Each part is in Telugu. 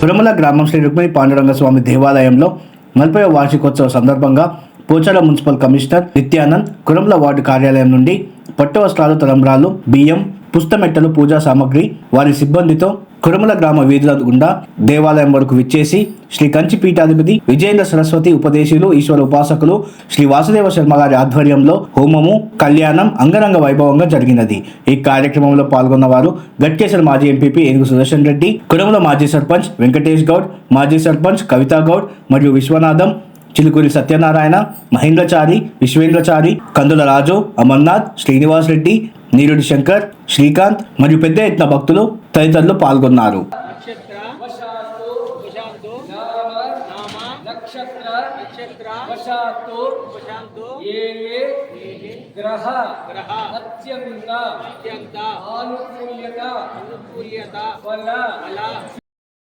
పురమల గ్రామం శ్రీ రుక్మిణి పాండురంగ స్వామి దేవాలయంలో నలభై వార్షికోత్సవ సందర్భంగా పోచాల మున్సిపల్ కమిషనర్ నిత్యానంద్ కురంల వార్డు కార్యాలయం నుండి పట్టు వస్త్రాలు తలంబ్రాలు బియ్యం పుస్తమెట్టలు పూజా సామాగ్రి వారి సిబ్బందితో కురుమల గ్రామ వీధుల గుండా దేవాలయం వరకు విచ్చేసి శ్రీ కంచి పీఠాధిపతి విజయేంద్ర సరస్వతి ఉపదేశులు ఈశ్వర ఉపాసకులు శ్రీ వాసుదేవ శర్మ గారి ఆధ్వర్యంలో హోమము కళ్యాణం అంగరంగ వైభవంగా జరిగినది. ఈ కార్యక్రమంలో పాల్గొన్న వారు గట్కేశ్వర మాజీ ఎంపీపీ ఏనుగు సుదర్శన్ రెడ్డి కురుమల మాజీ సర్పంచ్ వెంకటేష్ గౌడ్ మాజీ సర్పంచ్ కవితా గౌడ్ మరియు విశ్వనాథం చిలుకూరి సత్యనారాయణ మహేంద్రచారి విశ్వేంద్రచారి కందుల రాజు అమర్నాథ్ శ్రీనివాస్ రెడ్డి నీరుడి శంకర్ శ్రీకాంత్ మరియు పెద్ద ఎత్తున భక్తులు తదితరులు పాల్గొన్నారు నక్షత్ర వశాత్తు వశాంతో నామ నామ నక్షత్ర నక్షత్ర వశాత్తు వశాంతో ఏ ఏ గ్రహ గ్రహ అత్యంత అత్యంత ఆనుకూల్యత అనుకూల్యత ఫల ఫల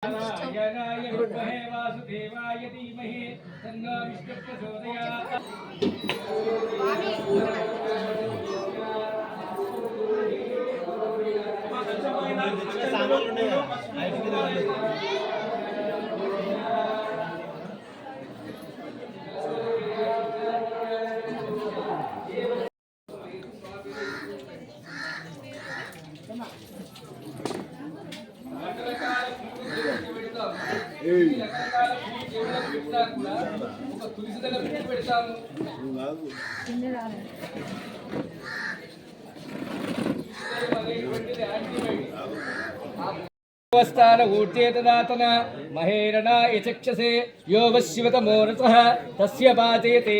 నారాయణాయ విద్మహే వాసుదేవాయ ధీమహి తన్నో విష్ణు ప్రచోదయాత్ ఒక తులసి దగ్గర పెట్టి పెడతాము స్థాన ఊర్జేతదాతన మహేరణ యచక్షసే యోగశివత మోరస తస్య పాచయతే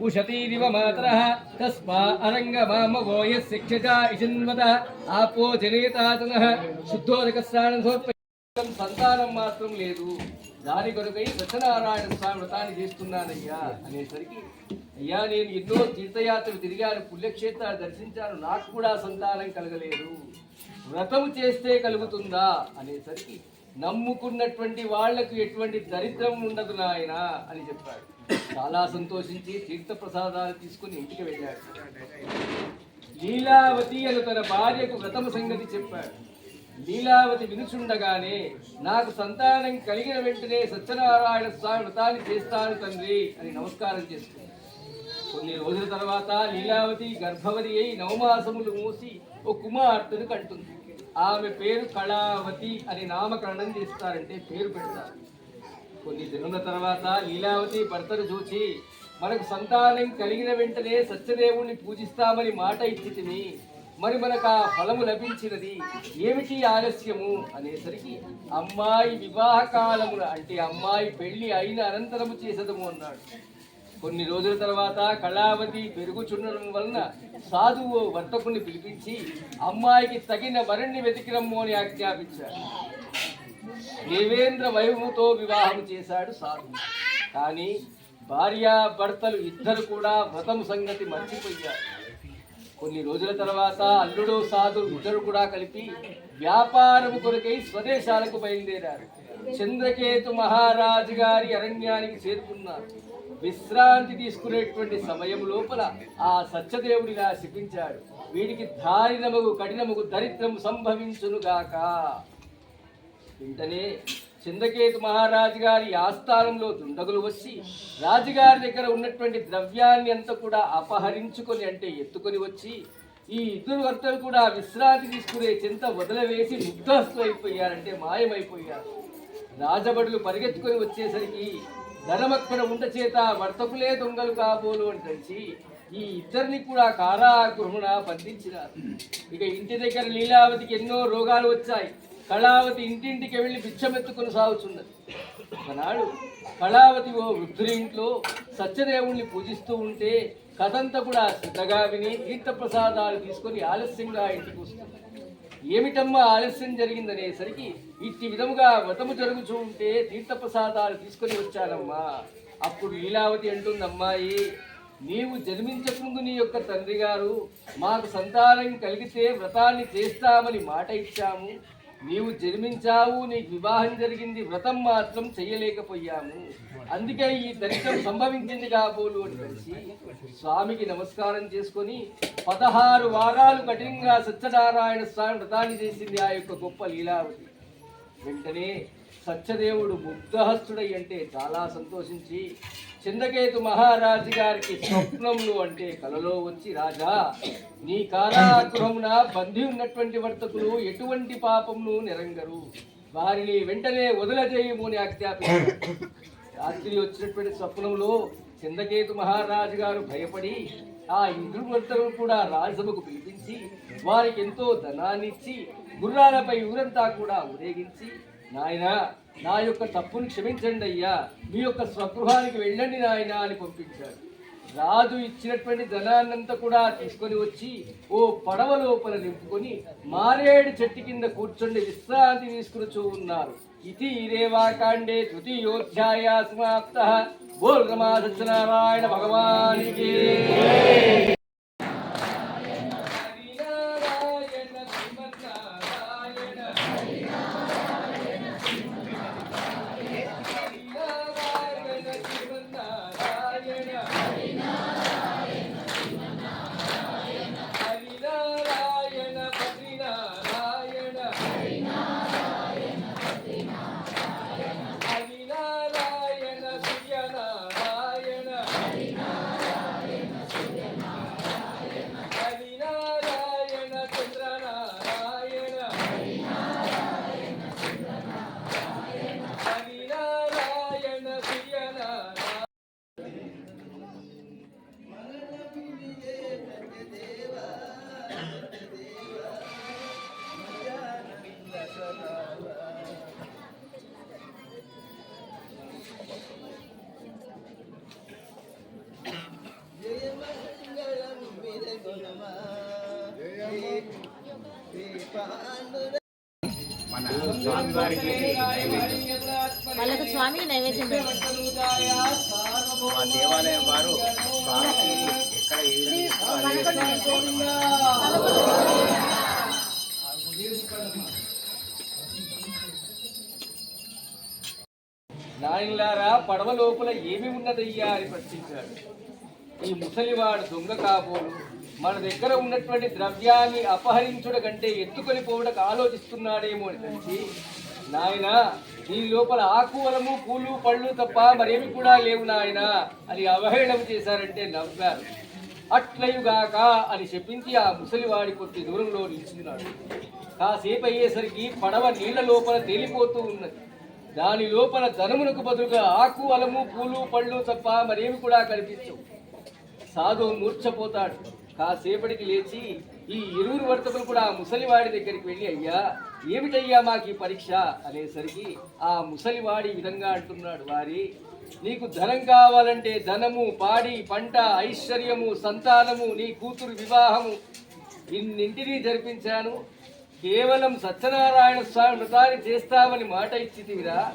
ఉషతీరివ మాతర తస్మా అరంగ మామవో యశిక్షజ ఇషన్వత ఆపో జనేతాతన శుద్ధోదక స్నానం సంతానం మాత్రం లేదు దాని కొరకై సత్యనారాయణ స్వామి వ్రతాన్ని చేస్తున్నానయ్యా అనేసరికి అయ్యా నేను ఎన్నో తీర్థయాత్రలు తిరిగాను పుణ్యక్షేత్రాలు దర్శించాను నాకు కూడా సంతానం కలగలేదు. వ్రతము చేస్తే కలుగుతుందా అనేసరికి నమ్ముకున్నటువంటి వాళ్ళకు ఎటువంటి దరిద్రం ఉండదు నాయన అని చెప్పాడు. చాలా సంతోషించి తీర్థ ప్రసాదాలు తీసుకుని ఇంటికి వెళ్ళాడు. లీలావతి అని తన భార్యకు వ్రతము సంగతి చెప్పాడు. లీలావతి వినుచుండగానే నాకు సంతానం కలిగిన వెంటనే సత్యనారాయణ స్వామి వ్రతాన్ని చేస్తాను తండ్రి అని నమస్కారం చేసుకుంది కొన్ని రోజుల తర్వాత లీలావతి గర్భవతి అయి నవమాసములు మూసి ఓ కుమార్తెను కంటుంది. ఆమె పేరు కళావతి అని నామకరణం చేస్తారంటే పేరు పెడతారు. కొన్ని దినముల తర్వాత లీలావతి భర్తను చూచి మనకు సంతానం కలిగిన వెంటనే సత్యదేవుణ్ణి పూజిస్తామని మాట ఇచ్చితిని మరి మనకు ఆ ఫలము లభించినది ఏమిటి ఆలస్యము? అనేసరికి అమ్మాయి వివాహ కాలమున అంటే అమ్మాయి పెళ్ళి అయిన అనంతరము చేసదము అన్నాడు. కొన్ని రోజుల తర్వాత కళావతి పెరుగుచుండడం వలన సాధువు వర్తకుని పిలిపించి అమ్మాయికి తగిన వరుణ్ణి వెతికిరమ్ము అని ఆజ్ఞాపించాడు. దేవేంద్ర వైభవంతో వివాహం చేశాడు సాధువు. కానీ భార్య భర్తలు ఇద్దరు కూడా వ్రతం సంగతి మర్చిపోయారు. కొన్ని రోజుల తర్వాత అల్లుడు సాధువు ఇద్దరు కూడా కలిపి వ్యాపారం కొరకై స్వదేశాలకు బయలుదేరారు. చంద్రకేతు మహారాజు గారి అరణ్యానికి చేరుకున్నారు. విశ్రాంతి తీసుకునేటువంటి సమయం లోపల ఆ సత్యదేవుడిగా శిపించాడు. వీడికి దారినమగు కఠినముగు దరిద్రము సంభవించునుగాక. వెంటనే చంద్రకేతు మహారాజు గారి ఆస్థానంలో దుండగులు వచ్చి రాజుగారి దగ్గర ఉన్నటువంటి ద్రవ్యాన్ని అంతా కూడా అపహరించుకొని అంటే ఎత్తుకొని వచ్చి ఈ ఇద్దరు భర్తలు కూడా విశ్రాంతి తీసుకునే చింత వదిలివేసి ముగ్ధస్తు అయిపోయారంటే మాయమైపోయారు. రాజబడులు పరిగెత్తుకొని వచ్చేసరికి ధనమక్కడ ఉండ చేత వర్తకులే దొంగలు కాబోలు అని తెలిసి ఈ ఇద్దరిని కూడా కారాగృహణ బంధించినారు. ఇక ఇంటి దగ్గర లీలావతికి ఎన్నో రోగాలు వచ్చాయి. కళావతి ఇంటింటికి వెళ్ళి బిచ్చమెత్తుకుని సాగుతున్నది ఒకనాడు కళావతి ఓ వృద్ధుడి ఇంట్లో సత్యదేవుణ్ణి పూజిస్తూ ఉంటే కథంతా కూడా శ్రద్ధగా విని తీర్థప్రసాదాలు తీసుకొని ఆలస్యంగా ఇంటికి వస్తుంది. ఏమిటమ్మా ఆలస్యం జరిగిందనేసరికి ఇట్టి విధముగా వ్రతము జరుగుతూ ఉంటే తీర్థప్రసాదాలు తీసుకొని వచ్చానమ్మా. అప్పుడు లీలావతి అంటుందమ్మాయి నీవు జన్మించకముందు నీ యొక్క తండ్రి గారు మాకు సంతానం కలిగితే వ్రతాన్ని చేస్తామని మాట ఇచ్చాము. నీవు జన్మించావు నీకు వివాహం జరిగింది వ్రతం మాత్రం చెయ్యలేకపోయాము. అందుకే ఈ దరిద్రం సంభవించింది కాబోలు అని కలిసి స్వామికి నమస్కారం చేసుకొని పదహారు వారాలు కఠినంగా సత్యనారాయణ స్వామి వ్రతాన్ని చేసింది ఆ యొక్క గొప్ప లీలావతి. వెంటనే సత్యదేవుడు ముగ్ధహస్తుడై అంటే చాలా సంతోషించి చంద్రకేతు మహారాజు గారికి స్వప్నములు అంటే కలలో వచ్చి రాజా నీ కారాగృహమున బంధి ఉన్నటువంటి వర్తకులు ఎటువంటి పాపమును నిరంగరు? వారిని వెంటనే వదిలజేయము అని ఆజ్ఞాపించారు రాత్రి వచ్చినటువంటి స్వప్నంలో చంద్రకేతు మహారాజు గారు భయపడి ఆ ఇంద్రువర్తను కూడా రాజసభకు పిలిపించి వారికి ఎంతో ధనాన్నిచ్చి గుర్రాలపై ఊరంతా కూడా ఊరేగించి నాయనా నా యొక్క తప్పును క్షమించండి అయ్యా. మీ యొక్క స్వగృహానికి వెళ్ళండి నాయనా అని పంపించాడు. రాజు ఇచ్చినటువంటి ధనాన్నంతా కూడా తీసుకొని వచ్చి ఓ పడవ లోపల నింపుకొని మారేడు చెట్టు కింద కూర్చొని విశ్రాంతి తీసుకుని ఉన్నారు. ఇది రేవాకాండే తృతీయోధ్యాయ సమాప్త. బోల్ రమా సత్యనారాయణ భగవానికి. నైవేద్యం దేవాలయం వారు స్వామికి ఎక్కడ ఏ నాయనలారా పడవ లోపల ఏమి ఉన్నదయ్యా అని ప్రశ్నించారు ఈ ముసలివాడు దొంగ కాబోలు మన దగ్గర ఉన్నటువంటి ద్రవ్యాన్ని అపహరించుడ కంటే ఎత్తుకొని పోవడానికి ఆలోచిస్తున్నాడేమో అని తెలిసి నాయన దీని లోపల ఆకువలము పూలు పళ్ళు తప్ప మరేమి కూడా లేవు నాయన అని అవహేళన చేశారంటే నవ్వారు. అట్లయుగాక అని చెప్పించి ఆ ముసలివాడి కొద్ది దూరంలో నిల్చున్నాడు. కాసేపు అయ్యేసరికి పడవ నీళ్ళ లోపల తేలిపోతూ ఉన్నది. దాని లోపల ధనమునకు బదులుగా ఆకు అలము పూలు పళ్ళు తప్ప మరేమి కూడా కనిపించవు. సాధు మూర్చపోతాడు కాసేపటికి లేచి ఈ ఇరువురు వర్తకులు కూడా ఆ ముసలివాడి దగ్గరికి వెళ్ళి అయ్యా ఏమిటయ్యా మాకు ఈ పరీక్ష? అనేసరికి ఆ ముసలివాడి విధంగా అంటున్నాడు వారి నీకు ధనం కావాలంటే ధనము పాడి పంట ఐశ్వర్యము సంతానము నీ కూతురు వివాహము ఇన్నింటినీ జరిపించాను. కేవలం సత్యనారాయణ స్వామి వ్రతాన్ని చేస్తామని మాట ఇచ్చితివిరా.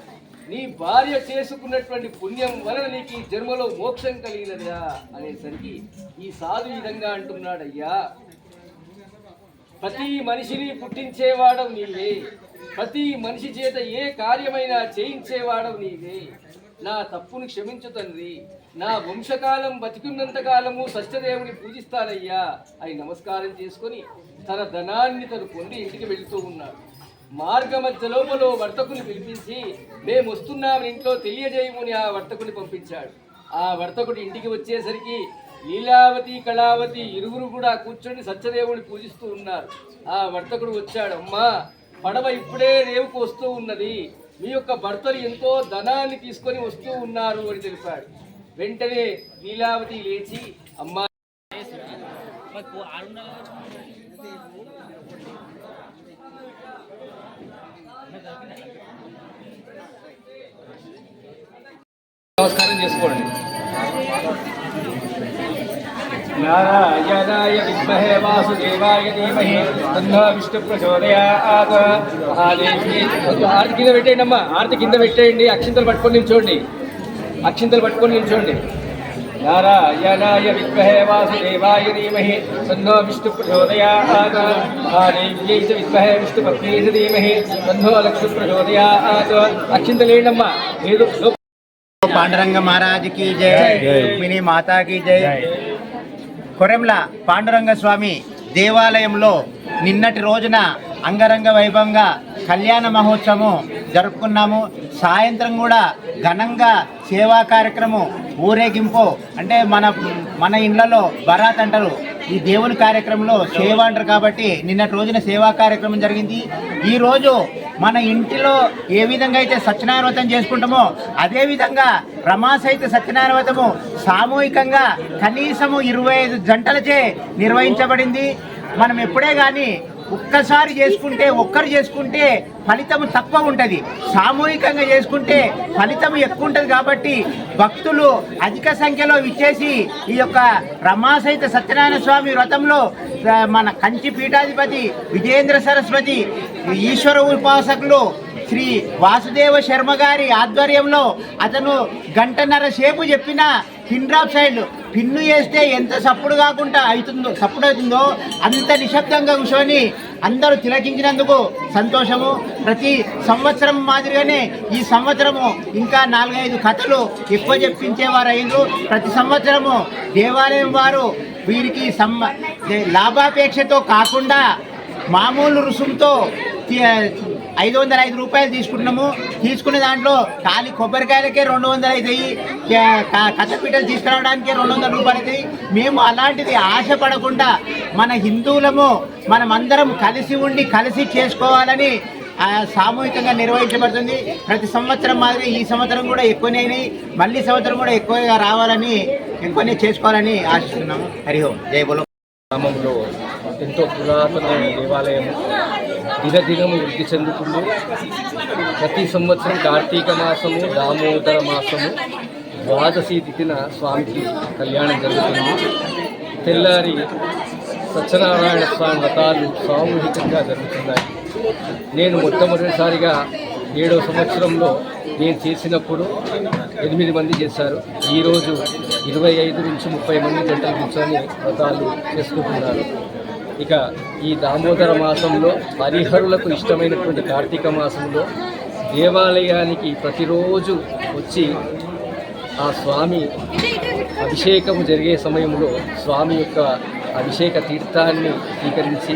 నీ భార్య చేసుకున్నటువంటి పుణ్యం వలన నీకు ఈ జన్మలో మోక్షం కలిగినదా అనేసరికి ఈ సాధు విధంగా అంటున్నాడయ్యా ప్రతి మనిషిని పుట్టించేవాడవు నీవే. ప్రతి మనిషి చేత ఏ కార్యమైనా చేయించేవాడవు నీవే. నా తప్పును క్షమించు తండ్రి. నా వంశకాలం బతికున్నంత కాలము సత్యదేవుని పూజిస్తానయ్యా. అని నమస్కారం చేసుకొని తన ధనాన్ని తను పొంది ఇంటికి వెళుతూ ఉన్నాడు. మార్గ మధ్య లోపల వర్తకుని పిలిపించి మేము వస్తున్నామని ఇంట్లో తెలియజేయమని ఆ వర్తకుని పంపించాడు. ఆ వర్తకుడు ఇంటికి వచ్చేసరికి లీలావతి కళావతి ఇరువురు కూడా కూర్చొని సత్యదేవుని పూజిస్తూ ఉన్నారు. ఆ వర్తకుడు వచ్చాడు అమ్మా పడవ ఇప్పుడే రేవుకు వస్తూ ఉన్నది. మీ యొక్క భర్తలు ఎంతో ధనాన్ని తీసుకొని వస్తూ ఉన్నారు అని తెలిపాడు. వెంటనే లీలావతి లేచి అమ్మా నమస్కారం చేసుకోండి. నారాయణాయ విద్మహే వాసుదేవాయ ధీమహి తన్నో విష్ణు ప్రచోదయాత్ మహాదేవి ఆర్తి కింద పెట్టేయండి అమ్మా ఆర్తి కింద పెట్టేయండి అక్షింతలు పట్టుకొని నిల్చోండి అక్షింతలు పట్టుకొని నిల్చోండి. నారాయణాయ విద్మహే వాసుదేవాయ ధీమహి తన్నో విష్ణు ప్రచోదయాత్ మహాదేవ్యై చ విద్మహే విష్ణు పత్ని చ ధీమహి తన్నో లక్ష్మి ప్రచోదయాత్ అక్షింతలు వేయండి అమ్మా ఏదో పాండురంగ మహారాజ్కి జై రుక్మిణి మాతా కి జై. కొరెంల పాండురంగ స్వామి దేవాలయంలో నిన్నటి రోజున అంగరంగ వైభవంగా కళ్యాణ మహోత్సవం జరుపుకున్నాము. సాయంత్రం కూడా ఘనంగా సేవా కార్యక్రమం ఊరేగింపు అంటే మన మన ఇండ్లలో బరాత్ అంటారు. ఈ దేవుని కార్యక్రమంలో సేవ అంటారు కాబట్టి నిన్నటి రోజున సేవా కార్యక్రమం జరిగింది. ఈ రోజు మన ఇంటిలో ఏ విధంగా అయితే సత్యనారాయణవ్రతం చేసుకుంటామో అదే విధంగా రమాసహిత సత్యనారాయణ సామూహికంగా కనీసము ఇరవై ఐదు జంటలచే నిర్వహించబడింది. మనం ఎప్పుడే కానీ ఒక్కసారి చేసుకుంటే ఒక్కరు చేసుకుంటే ఫలితం తక్కువ ఉంటుంది. సామూహికంగా చేసుకుంటే ఫలితం ఎక్కువ ఉంటుంది కాబట్టి భక్తులు అధిక సంఖ్యలో విచ్చేసి ఈ యొక్క రమాసహిత సత్యనారాయణ స్వామి వ్రతంలో మన కంచి పీఠాధిపతి విజయేంద్ర సరస్వతి ఈశ్వర ఉపాసకులు శ్రీ వాసుదేవ శర్మ గారి ఆధ్వర్యంలో అతను గంటన్నర సేపు చెప్పిన పిన్ డ్రాప్ సైడ్. పిన్ను వేస్తే ఎంత సప్పుడు కాకుండా అవుతుందో సప్పుడు అవుతుందో అంత నిశ్శబ్దంగా కూర్చొని అందరూ తిలకించినందుకు సంతోషము. ప్రతి సంవత్సరం మాదిరిగానే ఈ సంవత్సరము ఇంకా నాలుగైదు కథలు ఎక్కువ చెప్పించేవారు అయ్యారు ప్రతి సంవత్సరము దేవాలయం వారు వీరికి సమ్మ లాభాపేక్షతో కాకుండా మామూలు రుసుముతో ఐదు వందల ఐదు రూపాయలు తీసుకుంటున్నాము. తీసుకునే దాంట్లో ఖాళీ కొబ్బరికాయలకే రెండు వందలు అవుతాయి కథపీటలు తీసుకురావడానికే రెండు వందల రూపాయలు అవుతాయి మేము అలాంటిది ఆశపడకుండా మన హిందువులము మనమందరం కలిసి ఉండి కలిసి చేసుకోవాలని సామూహికంగా నిర్వహించబడుతుంది. ప్రతి సంవత్సరం మాదిరి ఈ సంవత్సరం కూడా ఎక్కువనే మళ్ళీ సంవత్సరం కూడా ఎక్కువగా రావాలని ఎక్కువనే చేసుకోవాలని ఆశిస్తున్నాము. హరిహోం ఓం. జై గ్రామంలో ఎంతో పురాతనమైన దేవాలయం. దినదినము వృద్ధి చెందుతుంది. ప్రతి సంవత్సరం కార్తీక మాసము దామోదర మాసము ద్వాదశి తిథిన స్వామికి కళ్యాణం జరుగుతుంది. తెల్లారి సత్యనారాయణ స్వామి వ్రతాలు సామూహికంగా జరుగుతున్నాయి. నేను మొట్టమొదటిసారిగా ఏడో సంవత్సరంలో నేను చేసినప్పుడు ఎనిమిది మంది చేశారు. ఈరోజు ఇరవై ఐదు నుంచి ముప్పై మంది జంటలు కూర్చొని వ్రతాలు చేసుకుంటున్నారు. ఇక ఈ దామోదర మాసంలో హరిహరులకు ఇష్టమైనటువంటి కార్తీక మాసంలో దేవాలయానికి ప్రతిరోజు వచ్చి ఆ స్వామి అభిషేకం జరిగే సమయంలో స్వామి యొక్క అభిషేక తీర్థాన్ని స్వీకరించి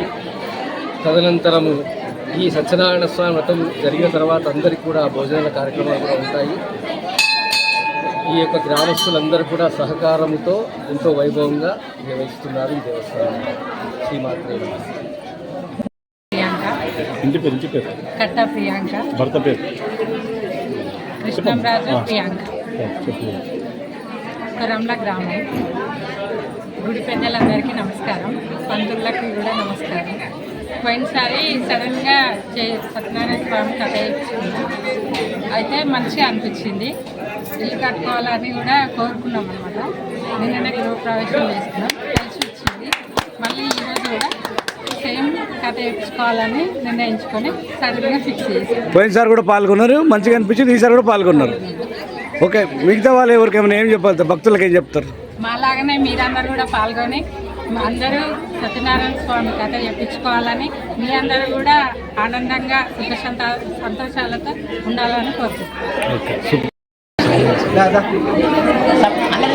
తదనంతరము ఈ సత్యనారాయణ స్వామి వ్రతం జరిగిన తర్వాత అందరికీ కూడా భోజనాల కార్యక్రమాలు కూడా ఉంటాయి. ఈ యొక్క గ్రామస్తులందరూ కూడా సహకారంతో ఎంతో వైభవంగా నిర్వహిస్తున్నారు ఈ దేవస్థానం. శ్రీమాత్రే ఇంటి పేరు ఇంటి పేరు. కట్ట ప్రియాంక. భర్త పేరు. కృష్ణంరాజు ప్రియాంక. కొరంల గ్రామం. గుడి పెద్దలందరికీ నమస్కారం. పంతులకి కూడా నమస్కారం. పోయినసారి సడన్గా చే సత్యనారాయణ స్వామి కథ అయితే మంచిగా అనిపించింది. ఇల్లు కట్టుకోవాలని కూడా కోరుకున్నాం అనమాట నిన్ననే గృహప్రవేశం చేసుకున్నాం కథ ఇచ్చుకోవాలని నిర్ణయించుకొని సడన్గా ఫిక్స్ చేసాం పోయినసారి కూడా పాల్గొన్నారు మంచిగా అనిపించింది ఈసారి కూడా పాల్గొన్నారు. ఓకే మిగతా వాళ్ళు ఎవరికి ఏమైనా ఏం చెప్పాలి భక్తులకు ఏం చెప్తారు? మాలాగానే మీరందరూ కూడా పాల్గొని అందరూ సత్యనారాయణ స్వామి కథ చెప్పించుకోవాలని మీ అందరూ కూడా ఆనందంగా సుఖ సంత- సంతోషాలతో ఉండాలని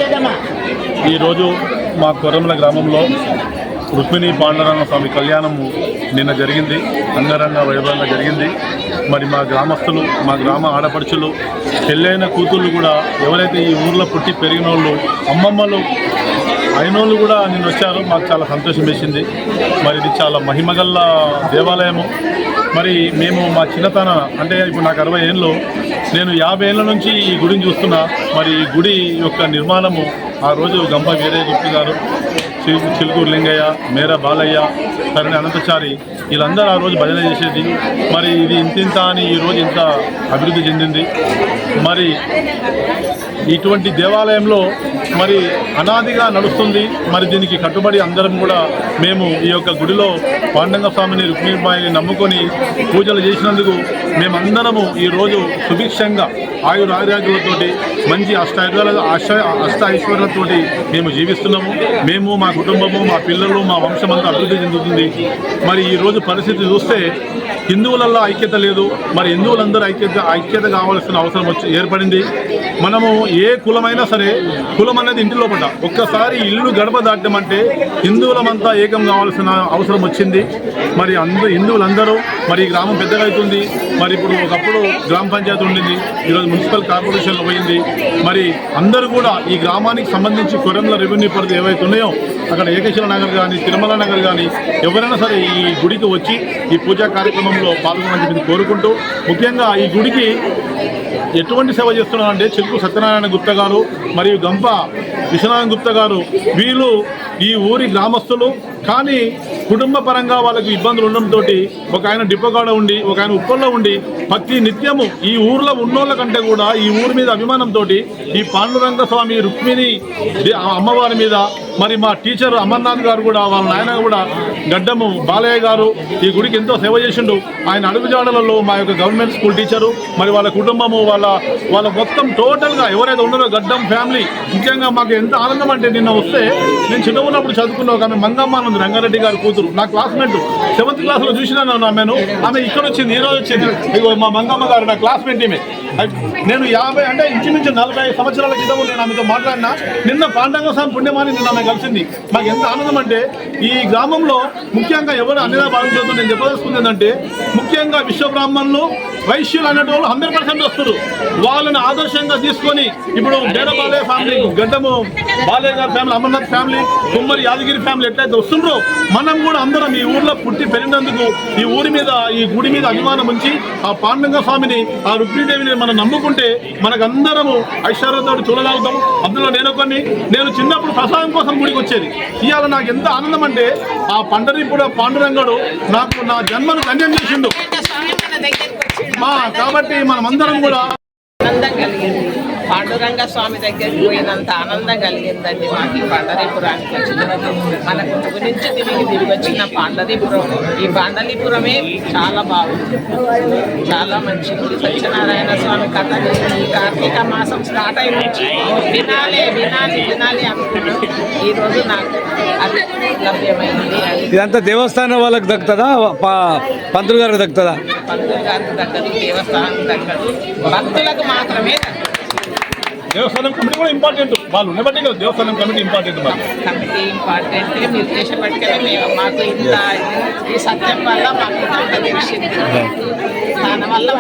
చేద్దామా ఈరోజు మా కొర్రమల గ్రామంలో రుక్మిణి పాండురంగ స్వామి కళ్యాణము నిన్న జరిగింది. అంగరంగ వైభవంగా జరిగింది. మరి మా గ్రామస్తులు మా గ్రామ ఆడపడుచులు పెళ్ళైన కూతుళ్ళు కూడా ఎవరైతే ఈ ఊర్లో పుట్టి పెరిగిన వాళ్ళు అమ్మమ్మలు అయినోళ్ళు కూడా నిన్న వచ్చారు. మాకు చాలా సంతోషం వేసింది. మరి ఇది చాలా మహిమగల్ల దేవాలయము. మరి మేము మా చిన్నతన అంటే ఇప్పుడు నాకు అరవై ఏళ్ళు నేను యాభై ఏళ్ళ నుంచి ఈ గుడిని చూస్తున్నా. మరి ఈ గుడి యొక్క నిర్మాణము ఆ రోజు గంప వీరయ్య గుప్తి గారు చిలుకూరు లింగయ్య మేర బాలయ్య కరుణి అనంతచారి వీళ్ళందరూ ఆ రోజు భజన చేసేది. మరి ఇది ఇంతింత అని ఈ రోజు ఇంత అభివృద్ధి చెందింది. మరి ఇటువంటి దేవాలయంలో మరి అనాదిగా నడుస్తుంది. మరి దీనికి కట్టుబడి అందరం కూడా మేము ఈ యొక్క గుడిలో పాండంగ స్వామిని రుక్మిణిబాయిని నమ్ముకొని పూజలు చేసినందుకు మేమందరము ఈరోజు సుభిక్షంగా ఆయుర ఆరోగ్యాలతోటి మంచి అష్ట అష్ట అష్ట ఐశ్వర్యాలతోటి మేము జీవిస్తున్నాము. మేము మా కుటుంబము మా పిల్లలు మా వంశం అంతా అభివృద్ధి చెందుతుంది. మరి ఈరోజు పరిస్థితి చూస్తే హిందువులలో ఐక్యత లేదు. మరి హిందువులందరూ ఐక్యత ఐక్యత కావాల్సిన అవసరం వచ్చి ఏర్పడింది. మనము ఏ కులమైనా సరే కులం అనేది ఇంటి లోపల. ఒక్కసారి ఇల్లు గడప దాటడం అంటే హిందువులమంతా ఏకం కావాల్సిన అవసరం వచ్చింది. మరి అందరూ హిందువులందరూ మరి గ్రామం పెద్దగా అవుతుంది. మరి ఇప్పుడు ఒకప్పుడు గ్రామ పంచాయతీ ఉండింది. ఈరోజు మున్సిపల్ కార్పొరేషన్లో పోయింది. మరి అందరూ కూడా ఈ గ్రామానికి సంబంధించి కొరంల రెవెన్యూ పరిధి ఏవైతే ఉన్నాయో అక్కడ ఏకేశ్వర నగర్ కానీ తిరుమల నగర్ కానీ ఎవరైనా సరే ఈ గుడికి వచ్చి ఈ పూజా కార్యక్రమంలో పాల్గొనాలని చెప్పి కోరుకుంటూ ముఖ్యంగా ఈ గుడికి ఎటువంటి సేవ చేస్తున్నారంటే చిలుకు సత్యనారాయణ గుప్త గారు మరియు గంప విశ్వనారాయణ గుప్త గారు. వీళ్ళు ఈ ఊరి గ్రామస్తులు. కానీ కుటుంబ పరంగా వాళ్ళకి ఇబ్బందులు ఉండడంతో ఒక ఆయన డిపోగాడ ఉండి ఒక ఆయన ఉప్పల్లో ఉండి ప్రతి నిత్యము ఈ ఊర్లో ఉన్నోళ్ళ కంటే కూడా ఈ ఊరి మీద అభిమానంతో ఈ పాండురంగ స్వామి రుక్మిణి అమ్మవారి మీద మరి మా టీచర్ అమర్నాథ్ గారు కూడా వాళ్ళ నాయన కూడా గడ్డము బాలయ్య గారు ఈ గుడికి ఎంతో సేవ చేసిండు. ఆయన అడుగుజాడలలో మా యొక్క గవర్నమెంట్ స్కూల్ టీచరు మరి వాళ్ళ కుటుంబము వాళ్ళ వాళ్ళ మొత్తం టోటల్గా ఎవరైతే ఉన్నారో గడ్డం ఫ్యామిలీ ముఖ్యంగా మాకు ఎంత ఆనందం అంటే నిన్న వస్తే నేను చిన్న ఉన్నప్పుడు చదువుకున్న ఒక ఆమె మంగమ్మ ఉంది రంగారెడ్డి గారు కూతురు నా క్లాస్మేట్ సెవెంత్ క్లాస్లో చూసినాను ఆమెను. ఆమె ఇక్కడ వచ్చింది ఈ రోజు వచ్చింది. ఇగో మా మంగమ్మ గారు నా క్లాస్మేట్ ఈమె. నేను యాభై అంటే ఇంచుమించు నలభై సంవత్సరాల క్రితం నేను ఆమెతో మాట్లాడినా నిన్న పాండంగ స్వామి పుణ్యమాని నిన్న ఆమె కలిసింది. మాకు ఎంత ఆనందం అంటే ఈ గ్రామంలో ముఖ్యంగా ఎవరు అన్ని భావించవద్దు నేను చెప్పదలుచుకుంది ఏంటంటే ముఖ్యంగా విశ్వబ్రాహ్మణులు వైశ్యులు అనేటోళ్ళు హండ్రెడ్ పర్సెంట్ వస్తారు వాళ్ళని ఆదర్శంగా తీసుకొని ఇప్పుడు బేడబాలే ఫ్యామిలీ గడ్డము బాలయ్య గారి ఫ్యామిలీ అమర్నాథ్ ఫ్యామిలీ కుమ్మరి యాదగిరి ఫ్యామిలీ ఎట్లయితే వస్తుండ్రో మనం కూడా అందరం ఈ ఊర్లో పుట్టి పెరిగినందుకు ఈ ఊరి మీద ఈ గుడి మీద అభిమానం ఉంచి ఆ పాండంగ స్వామిని ఆ రుక్మిణీదేవిని మనం నమ్ముకుంటే మనకందరము ఐశ్వర్యంతో చూడగలుగుతాం. అందులో నేను కొన్ని నేను చిన్నప్పుడు ప్రసాదం కోసం గుడికి వచ్చేది. ఇవాళ నాకు ఎంత ఆనందం అంటే ఆ పండరీపుడ పాండురంగడు నాకు నా జన్మను ధన్యం చేసిండు. కాబట్టి మనమందరం కూడా పాండురంగ స్వామి దగ్గరికి పోయినంత ఆనందం కలిగిందండి మాకు ఈ పండరీపురానికి వచ్చినందుకు మన గురించి తిరిగి తిరిగి వచ్చిన పాండరీపురం ఈ పాండరీపురమే చాలా బాగుంది. చాలా మంచిది సత్యనారాయణ స్వామి కథ ఈ కార్తీక మాసం స్టార్ట్ అయి నుంచి వినాలి వినాలి వినాలి అనుకున్నాం. ఈ రోజు నాకు అది లభ్యమైంది. ఇదంతా దేవస్థానం వాళ్ళకి దక్కుతుందా? పంతులు గారికి దక్కుతుందా? పంతులు గారికి దక్కదు దేవస్థానం దక్కదు. భక్తులకు మాత్రమే దేవస్థానం కమిటీ కూడా ఇంపార్టెంట్ వాళ్ళు ఉండబట్టి కదా దేవస్థానం కమిటీ ఇంపార్టెంట్ మాకు కమిటీ ఇంపార్టెంట్ మీరు చేసే పట్టుకెళ్ళి మేము మాకు ఇంత ఈ సత్యం వల్ల మాకు ఇంత తెలిసింది. దానివల్ల